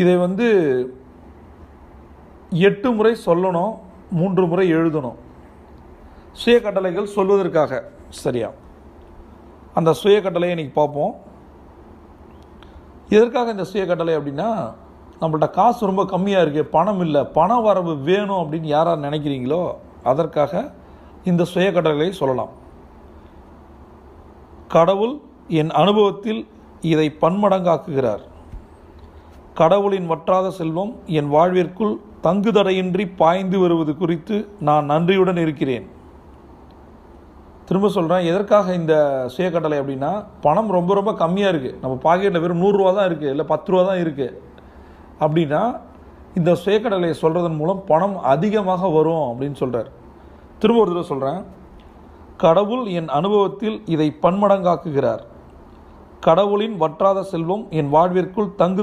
இதை வந்து எட்டு முறை சொல்லணும் மூன்று முறை எழுதணும். சுய கட்டளைகள் சொல்வதற்காக. சரியா? அந்த சுய கட்டளையை இன்னைக்கு பார்ப்போம். எதற்காக இந்த சுய கட்டளை அப்படின்னா நம்மள்ட்ட காசு ரொம்ப கம்மியாக இருக்குது பணம் இல்லை பண வரவு வேணும் அப்படின்னு யாரார் நினைக்கிறீங்களோ அதற்காக இந்த சுய கட்டளையை சொல்லலாம். கடவுள் என் அனுபவத்தில் இதை பன்மடங்காக்குகிறார். கடவுளின் வற்றாத செல்வம் என் வாழ்விற்குள் தங்குதடையின்றி பாய்ந்து வருவது குறித்து நான் நன்றியுடன் இருக்கிறேன். திரும்ப சொல்கிறேன் எதற்காக இந்த சுயக்கடலை அப்படின்னா பணம் ரொம்ப ரொம்ப கம்மியாக இருக்குது நம்ம பாக்கெட்டில் வெறும் நூறுரூவா தான் இருக்குது இல்லை பத்து ரூபா தான் இருக்குது அப்படின்னா இந்த சுயக்கடலையை சொல்கிறதன் மூலம் பணம் அதிகமாக வரும் அப்படின்னு சொல்கிறார் திரும்ப ஒரு தடவை சொல்கிறேன் கடவுள் என் அனுபவத்தில் இதை பன்மடங்காக்குகிறார். கடவுளின் வற்றாத செல்வம் என் வாழ்விற்குள் தங்கு